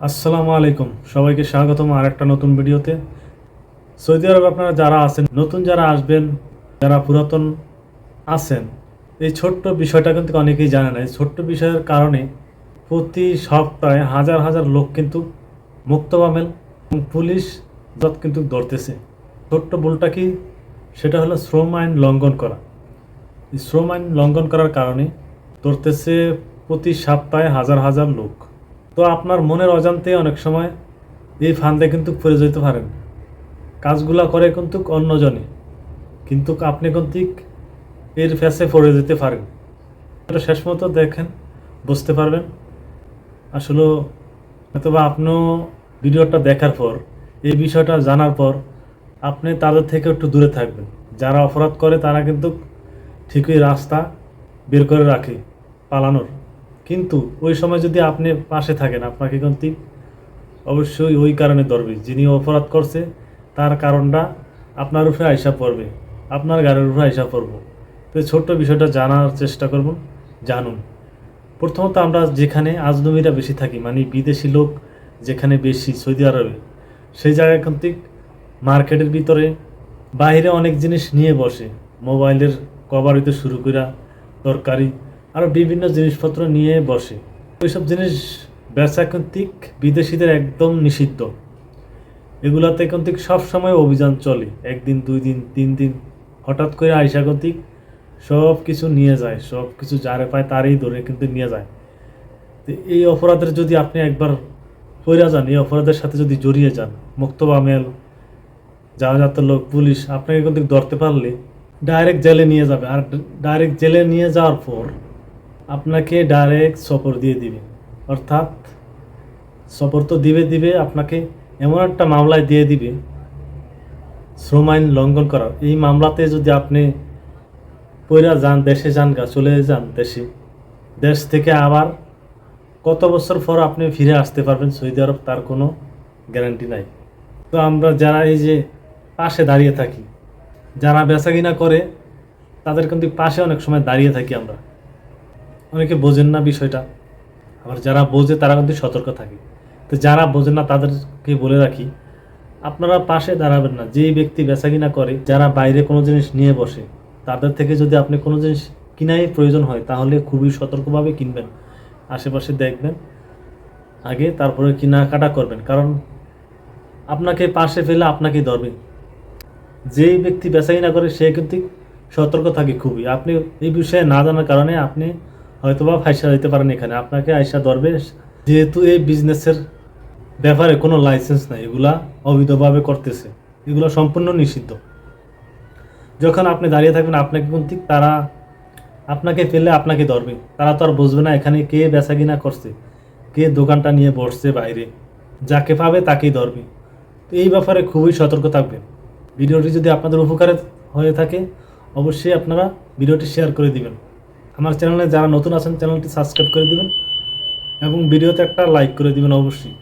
আসসালামু আলাইকুম। সবাইকে স্বাগতম আর একটা নতুন ভিডিওতে। সৌদি আরব আপনারা যারা আছেন, নতুন যারা আসবেন, যারা পুরাতন আছেন, এই ছোট্ট বিষয়টা কিন্তু অনেকেই জানে না। এই ছোট্ট বিষয়ের কারণে প্রতি সপ্তাহে হাজার হাজার লোক কিন্তু মুক্ত পাবেন এবং পুলিশ যত কিন্তু ধরতেছে। ছোট্ট ভুলটা কি? সেটা হলো শ্রম আইন লঙ্ঘন করা। এই শ্রম আইন লঙ্ঘন করার কারণে ধরতেছে প্রতি সপ্তাহে হাজার হাজার লোক। তো আপনার মনের অজান্তে অনেক সময় এই ফান্দে কিন্তু পড়ে যেতে পারেন। কাজগুলা করে কিন্তু অন্যজনে, কিন্তু আপনি কিন্তু এর ফ্যাসে পড়ে যেতে পারেন। এটা শেষ মতো দেখেন, বুঝতে পারবেন। আসলে অথবা আপনিও ভিডিওটা দেখার পর, এই বিষয়টা জানার পর আপনি তাদের থেকে একটু দূরে থাকবেন। যারা অপরাধ করে তারা কিন্তু ঠিকই রাস্তা বের করে রাখে পালানোর। কিন্তু ওই সময় যদি আপনি পাশে থাকেন আপনাকে কিন্তু অবশ্যই ওই কারণে ধরবে, যিনি অপরাধ করছে, তার কারণটা আপনার উপরে আইসা পড়বে, আপনার গাড়ির উপরে আইসা পড়ব। তো ছোট্ট বিষয়টা জানার চেষ্টা করব, জানুন। প্রথমত আমরা যেখানে আজনবীরা বেশি থাকি মানে বিদেশি লোক যেখানে বেশি সৌদি আরবে, সেই জায়গায় কিন্তু মার্কেটের ভিতরে বাইরে অনেক জিনিস নিয়ে বসে, মোবাইলের কভার হইতে শুরু করা তরকারি আরও বিভিন্ন জিনিসপত্র নিয়ে বসে। ওইসব জিনিস বেচা কন্তিক বিদেশিদের একদম নিষিদ্ধ। এগুলাতে কন্তিক সবসময় অভিযান চলে। একদিন, দুই দিন, তিন দিন। হঠাৎ করে আইসা কন্তিক সব কিছু নিয়ে যায়। সব কিছু যারে পায় তারই ধরে কিন্তু নিয়ে যায়। তো এই অপরাধের যদি আপনি একবার পইরা যান, এই অপরাধের সাথে যদি জড়িয়ে যান, মুক্তবা মেল যাওয়াজাত লোক, পুলিশ, আপনাকে কিন্তু ধরতে পারলে ডাইরেক্ট জেলে নিয়ে যাবে। আর ডাইরেক্ট জেলে নিয়ে যাওয়ার পর আপনাকে ডাইরেক্ট সফর দিয়ে দিবে। অর্থাৎ সফর তো দিবে দিবে, আপনাকে এমন একটা মামলায় দিয়ে দিবে, শ্রম আইন লঙ্ঘন করার। এই মামলাতে যদি আপনি পইরা যান, দেশে যান গা, চলে যান দেশে, দেশ থেকে আবার কত বছর পর আপনি ফিরে আসতে পারবেন, সৌদি আরব তার কোনো গ্যারান্টি নাই। তো আমরা যারা এই যে পাশে দাঁড়িয়ে থাকি, যারা বেচা কিনা করে, তাদের কিন্তু পাশে অনেক সময় দাঁড়িয়ে থাকি আমরা। অনেকে বোঝেন না বিষয়টা। আবার যারা বোঝে তারা কিন্তু সতর্ক থাকে। তো যারা বোঝেন না তাদেরকে বলে রাখি, আপনারা পাশে দাঁড়াবেন না। যেই ব্যক্তি বেচা কিনা করে, যারা বাইরে কোনো জিনিস নিয়ে বসে, তাদের থেকে যদি আপনি কোনো জিনিস কিনাই প্রয়োজন হয়, তাহলে খুবই সতর্কভাবে কিনবেন। আশেপাশে দেখবেন, আগে তারপরে কেনাকাটা করবেন। কারণ আপনাকে পাশে ফেলে আপনাকে ধরবে। যেই ব্যক্তি বেচাই না করে, সে কিন্তু সতর্ক থাকে খুবই। আপনি এই বিষয়ে না জানার কারণে আপনি হয়তোবা ফাইসা দিতে পারেন এখানে। আপনাকে আইসা ধরবে। যেহেতু এই বিজনেসের ব্যাপারে কোনো লাইসেন্স নাই, এগুলা অবৈধভাবে করতেছে। এগুলো সম্পূর্ণ নিষিদ্ধ। যখন আপনি দাঁড়িয়ে থাকবেন, আপনাকে কিন্তু তারা আপনাকে ফেললে আপনাকে ধরবে। তারা তো আর বুঝবে না এখানে কে বেচা কিনা করছে, কে দোকানটা নিয়ে বসছে বাইরে। যাকে পাবে তাকেই ধরবে। তো এই ব্যাপারে খুবই সতর্ক থাকবেন। ভিডিওটি যদি আপনাদের উপকারে হয়ে থাকে, অবশ্যই আপনারা ভিডিওটি শেয়ার করে দিবেন। আমার চ্যানেলে যারা নতুন আছেন চ্যানেলটি সাবস্ক্রাইব করে দেবেন এবং ভিডিওতে একটা লাইক করে দেবেন অবশ্যই।